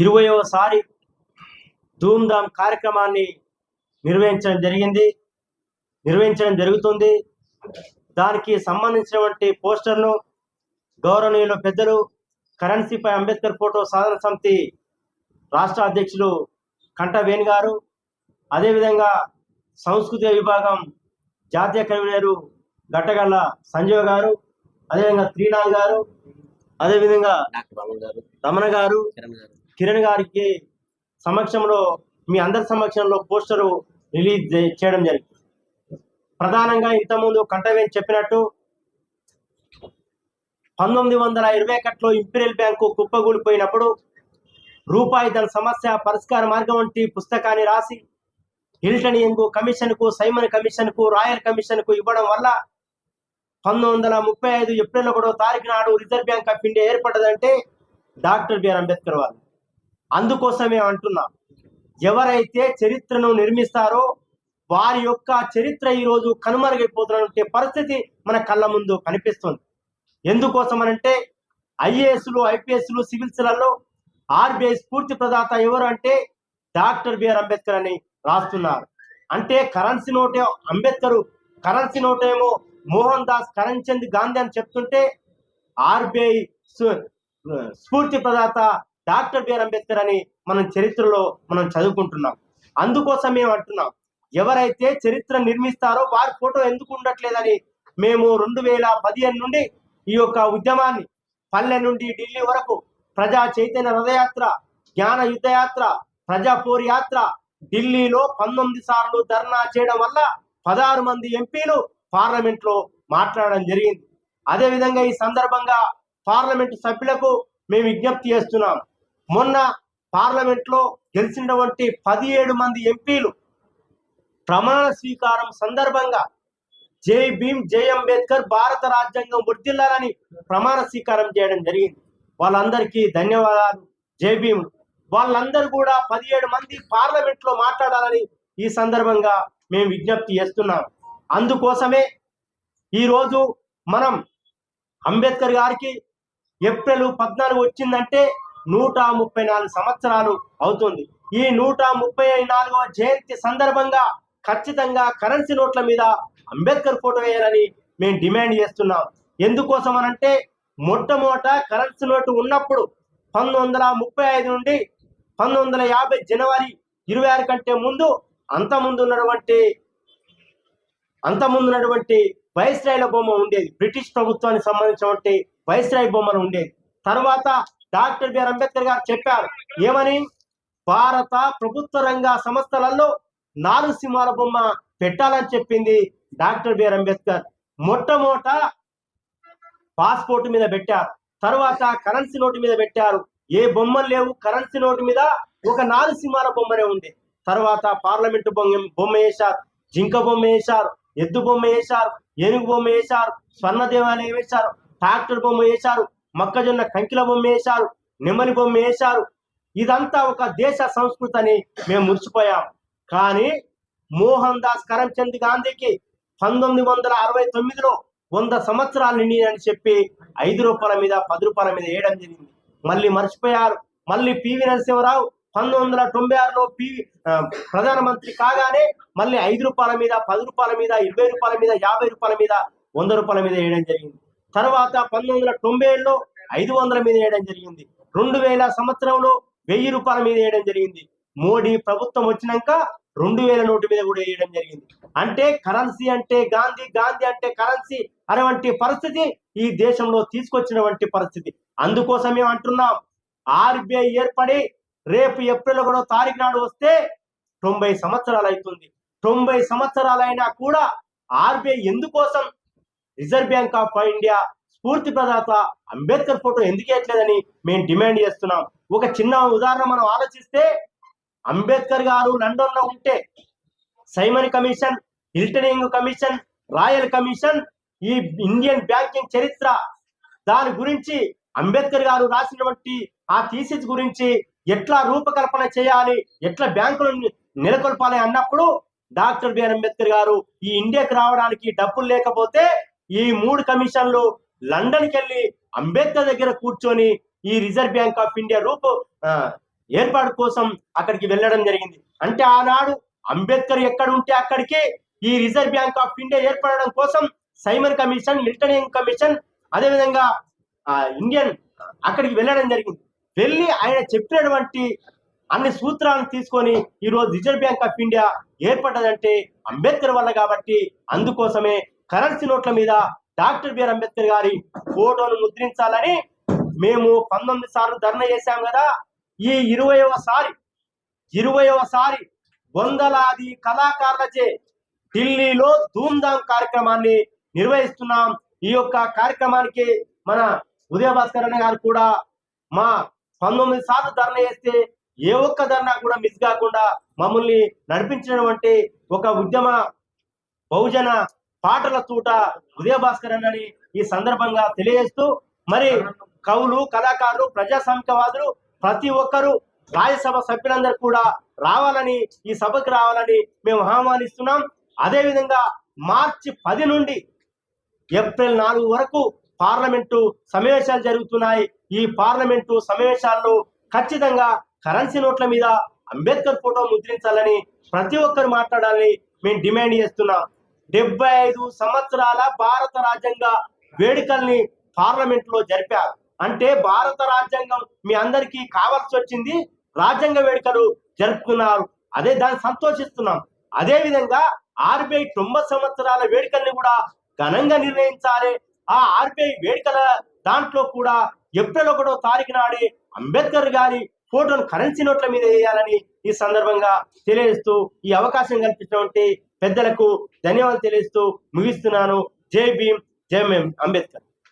ఇరవయోసారి ధూమ్ధామ్ కార్యక్రమాన్ని నిర్వహించడం జరిగింది. నిర్వహించడం జరుగుతుంది. దానికి సంబంధించినటువంటి పోస్టర్ను గౌరవనీయులు పెద్దలు కరెన్సీపై అంబేద్కర్ ఫోటో సాధన సమితి రాష్ట్ర అధ్యక్షులు కంట వేణు గారు అదేవిధంగా సంస్కృతి విభాగం జాతీయ కన్వీనరు గట్టగల్ల సంజీవ్ గారు అదేవిధంగా త్రీనాథ్ గారు అదేవిధంగా డాక్టర్ రమణ్ గారు రమణ గారు. కిరణ్ గారికి సమక్షంలో మీ అందరి సమక్షంలో పోస్టరు రిలీజ్ చేయడం జరిగింది. ప్రధానంగా ఇంతకుముందు కంటవేన్ చెప్పినట్టు పంతొమ్మిది వందల ఇరవై ఒకటిలో ఇంపీరియల్ బ్యాంకు కుప్పగూలిపోయినప్పుడు రూపాయి ధన సమస్య పరిష్కార మార్గం వంటి పుస్తకాన్ని రాసి హిల్టన్ యంగ్ కమిషన్కు సైమన్ కమిషన్కు రాయల్ కమిషన్కు ఇవ్వడం వల్ల పంతొమ్మిది వందల ముప్పై ఐదు ఏప్రిల్ ఒకటో తారీఖు నాడు రిజర్వ్ బ్యాంక్ ఆఫ్ ఇండియా ఏర్పడ్డదంటే డాక్టర్ బిఆర్ అంబేద్కర్ వాళ్ళు. అందుకోసమే అంటున్నా. ఎవరైతే చరిత్రను నిర్మిస్తారో వారి యొక్క చరిత్ర ఈరోజు కనుమరుగైపోతున్నటువంటి పరిస్థితి మన కళ్ళ ముందు కనిపిస్తుంది. ఎందుకోసమనంటే ఐఏఎస్లు ఐపీఎస్లు సివిల్స్లలో ఆర్బీఐ స్ఫూర్తి ప్రదాత ఎవరు అంటే డాక్టర్ బిఆర్ అంబేద్కర్ అని రాస్తున్నారు. అంటే కరెన్సీ నోటే అంబేద్కర్ కరెన్సీ నోటేమో మోహన్ దాస్ కరణ్చంద్ గాంధీ అని చెప్తుంటే ఆర్బీఐ స్ఫూర్తి ప్రదాత డాక్టర్ బిఆర్ అంబేద్కర్ అని మనం చరిత్రలో మనం చదువుకుంటున్నాం. అందుకోసం మేము అంటున్నాం. ఎవరైతే చరిత్ర నిర్మిస్తారో వారి ఫోటో ఎందుకు ఉండట్లేదని మేము రెండు వేల పదిహేను నుండి ఈ యొక్క ఉద్యమాన్ని పల్లె నుండి ఢిల్లీ వరకు ప్రజా చైతన్య రథయాత్ర జ్ఞాన యుద్ధయాత్ర ప్రజా పోరు యాత్ర ఢిల్లీలో పంతొమ్మిది సార్లు ధర్నా చేయడం వల్ల పదహారు మంది ఎంపీలు పార్లమెంట్లో మాట్లాడడం జరిగింది. అదేవిధంగా ఈ సందర్భంగా పార్లమెంట్ సభ్యులకు మేము విజ్ఞప్తి చేస్తున్నాం. మొన్న పార్లమెంట్లో గెలిచినటువంటి పదిహేడు మంది ఎంపీలు ప్రమాణ స్వీకారం సందర్భంగా జై భీమ్ జై అంబేద్కర్ భారత రాజ్యాంగం వర్ధిల్లాలని ప్రమాణ స్వీకారం చేయడం జరిగింది. వాళ్ళందరికీ ధన్యవాదాలు. జై భీమ్. వాళ్ళందరూ కూడా పదిహేడు మంది పార్లమెంట్లో మాట్లాడాలని ఈ సందర్భంగా మేము విజ్ఞప్తి చేస్తున్నాం. అందుకోసమే ఈరోజు మనం అంబేద్కర్ గారికి ఏప్రిల్ పద్నాలుగు వచ్చిందంటే నూట ముప్పై నాలుగు సంవత్సరాలు అవుతుంది. ఈ నూట ముప్పై నాలుగవ జయంతి సందర్భంగా ఖచ్చితంగా కరెన్సీ నోట్ల మీద అంబేద్కర్ ఫోటో వేయాలని మేము డిమాండ్ చేస్తున్నాం. ఎందుకోసం అనంటే మొట్టమొదట కరెన్సీ నోటు ఉన్నప్పుడు పంతొమ్మిది వందల ముప్పై ఐదు నుండి పంతొమ్మిది వందల యాభై జనవరి ఇరవై ఆరు కంటే ముందు అంత ముందు ఉన్నటువంటి అంత ముందు ఉన్నటువంటి వైస్రాయ్ల బొమ్మ ఉండేది. బ్రిటిష్ ప్రభుత్వానికి సంబంధించినటువంటి వైస్రాయ్ బొమ్మలు ఉండేది. తర్వాత డాక్టర్ బిఆర్ అంబేద్కర్ గారు చెప్పారు. ఏమని? భారత ప్రభుత్వ రంగ సంస్థలలో నాలుగు సింహాల బొమ్మ పెట్టాలని చెప్పింది డాక్టర్ బిఆర్ అంబేద్కర్. మొట్టమొదట పాస్పోర్ట్ మీద పెట్టారు. తర్వాత కరెన్సీ నోటు మీద పెట్టారు. ఏ బొమ్మలు లేవు. కరెన్సీ నోటు మీద ఒక నాలుగు సింహాల బొమ్మనే ఉంది. తర్వాత పార్లమెంటు బొమ్మ బొమ్మ వేశారు. జింక బొమ్మ వేశారు. ఎద్దు బొమ్మ వేశారు. ఏనుగు బొమ్మ వేశారు. స్వర్ణ దేవాలయం వేశారు. ట్రాక్టర్ బొమ్మ వేశారు. మొక్కజొన్న కంకిల బొమ్మ వేశారు నెమలి బొమ్మ వేశారు ఇదంతా ఒక దేశ సంస్కృతి అని మేము మురిచిపోయాం కానీ మోహన్ దాస్ కరమ్చంద్ గాంధీకి పంతొమ్మిది వందల అరవై తొమ్మిదిలో వంద సంవత్సరాలు నిండినని చెప్పి ఐదు రూపాయల మీద పది రూపాయల మీద వేయడం జరిగింది. మళ్ళీ మర్చిపోయారు. మళ్ళీ పివి నరసింహరావు పంతొమ్మిది వందల తొంభై ఆరులో పివి ప్రధానమంత్రి కాగానే మళ్ళీ ఐదు రూపాయల మీద పది రూపాయల మీద ఇరవై రూపాయల మీద యాభై రూపాయల మీద వంద రూపాయల మీద వేయడం జరిగింది. తర్వాత పంతొమ్మిది వందల తొంభై ఏడులో ఐదు వందల మీద వేయడం జరిగింది. రెండు వేల సంవత్సరంలో వెయ్యి రూపాయల మీద వేయడం జరిగింది. మోడీ ప్రభుత్వం వచ్చినాక రెండు వేల నోటు మీద కూడా వేయడం జరిగింది. అంటే కరెన్సీ అంటే గాంధీ గాంధీ అంటే కరెన్సీ అనేవంటి పరిస్థితి ఈ దేశంలో తీసుకొచ్చినటువంటి పరిస్థితి. అందుకోసమే అంటున్నాం ఆర్బీఐ ఏర్పడి రేపు ఏప్రిల్ ఒకటో తారీఖు నాడు వస్తే తొంభై సంవత్సరాలు అవుతుంది. తొంభై సంవత్సరాలైనా కూడా ఆర్బీఐ ఎందుకోసం రిజర్వ్ బ్యాంక్ ఆఫ్ ఇండియా స్ఫూర్తి ప్రదాత అంబేద్కర్ ఫోటో ఎందుకేయట్లేదని మేము డిమాండ్ చేస్తున్నాం. ఒక చిన్న ఉదాహరణ మనం ఆలోచిస్తే అంబేద్కర్ గారు లండన్లో ఉంటే సైమన్ కమిషన్ హిల్టనింగ్ కమిషన్ రాయల్ కమిషన్ ఈ ఇండియన్ బ్యాంకింగ్ చరిత్ర దాని గురించి అంబేద్కర్ గారు రాసినటువంటి ఆ థీసిస్ గురించి ఎట్లా రూపకల్పన చేయాలి ఎట్లా బ్యాంకులను నెలకొల్పాలి అన్నప్పుడు డాక్టర్ బిఆర్ అంబేద్కర్ గారు ఈ ఇండియాకి రావడానికి డబ్బులు లేకపోతే ఈ మూడు కమిషన్లు లండన్కి వెళ్ళి అంబేద్కర్ దగ్గర కూర్చొని ఈ రిజర్వ్ బ్యాంక్ ఆఫ్ ఇండియా రూపు ఏర్పాటు కోసం అక్కడికి వెళ్ళడం జరిగింది. అంటే ఆనాడు అంబేద్కర్ ఎక్కడ ఉంటే అక్కడికి ఈ రిజర్వ్ బ్యాంక్ ఆఫ్ ఇండియా ఏర్పడడం కోసం సైమన్ కమిషన్ మిల్టన్ కమిషన్ అదేవిధంగా ఆ, ఇండియన్ అక్కడికి వెళ్ళడం జరిగింది. వెళ్ళి ఆయన చెప్పినటువంటి అన్ని సూత్రాలను తీసుకొని ఈ రోజు రిజర్వ్ బ్యాంక్ ఆఫ్ ఇండియా ఏర్పడ్డదంటే అంబేద్కర్ వల్ల కాబట్టి అందుకోసమే కరెన్సీ నోట్ల మీద డాక్టర్ బిఆర్ అంబేద్కర్ గారి ఫోటోను ముద్రించాలని మేము పంతొమ్మిది సార్లు ధర్నా చేశాం కదా. ఈ ఇరవైవ సారి ఇరవైవ సారి వందలాది కళాకారులచే ఢిల్లీలో ధూమ్ధామ్ కార్యక్రమాన్ని నిర్వహిస్తున్నాం. ఈ యొక్క కార్యక్రమానికి మన ఉదయ భాస్కర్ అన్న గారు కూడా మా పంతొమ్మిది సార్లు ధర్నా చేస్తే ఏ ఒక్క ధర్నా కూడా మిస్ కాకుండా మమ్మల్ని నడిపించినటువంటి ఒక ఉద్యమ బహుజన పాటల తూట ఉదయ భాస్కర్ అన్నని ఈ సందర్భంగా తెలియజేస్తూ మరి కవులు కళాకారులు ప్రజాస్వామికవాదులు ప్రతి ఒక్కరూ రాజ్యసభ సభ్యులందరూ కూడా రావాలని ఈ సభకు రావాలని మేము ఆహ్వానిస్తున్నాం. అదేవిధంగా మార్చి పది నుండి ఏప్రిల్ నాలుగు వరకు పార్లమెంటు సమావేశాలు జరుగుతున్నాయి. ఈ పార్లమెంటు సమావేశాల్లో ఖచ్చితంగా కరెన్సీ నోట్ల మీద అంబేద్కర్ ఫోటో ముద్రించాలని ప్రతి ఒక్కరు మాట్లాడాలని మేము డిమాండ్ చేస్తున్నాం. డెబ్బై ఐదు సంవత్సరాల భారత రాజ్యాంగ వేడుకల్ని పార్లమెంట్లో జరిపారు. అంటే భారత రాజ్యాంగం మీ అందరికీ కావాల్సి వచ్చింది రాజ్యాంగ వేడుకలు జరుపుకున్నారు. అదే దాన్ని సంతోషిస్తున్నాం. అదే విధంగా ఆర్బీఐ తొంభై సంవత్సరాల వేడుకల్ని కూడా ఘనంగా నిర్ణయించాలి. ఆ ఆర్బీఐ వేడుకల దాంట్లో కూడా ఏప్రిల్ ఒకటో తారీఖు నాడే అంబేద్కర్ గారి ఫోటోను కరెన్సీ నోట్ల మీద వేయాలని ఈ సందర్భంగా తెలియజేస్తూ ఈ అవకాశం కల్పించినటువంటి పెద్దలకు ధన్యవాదాలు తెలియజేస్తూ ముగిస్తున్నాను. జై భీమ్ జై మేం అంబేద్కర్.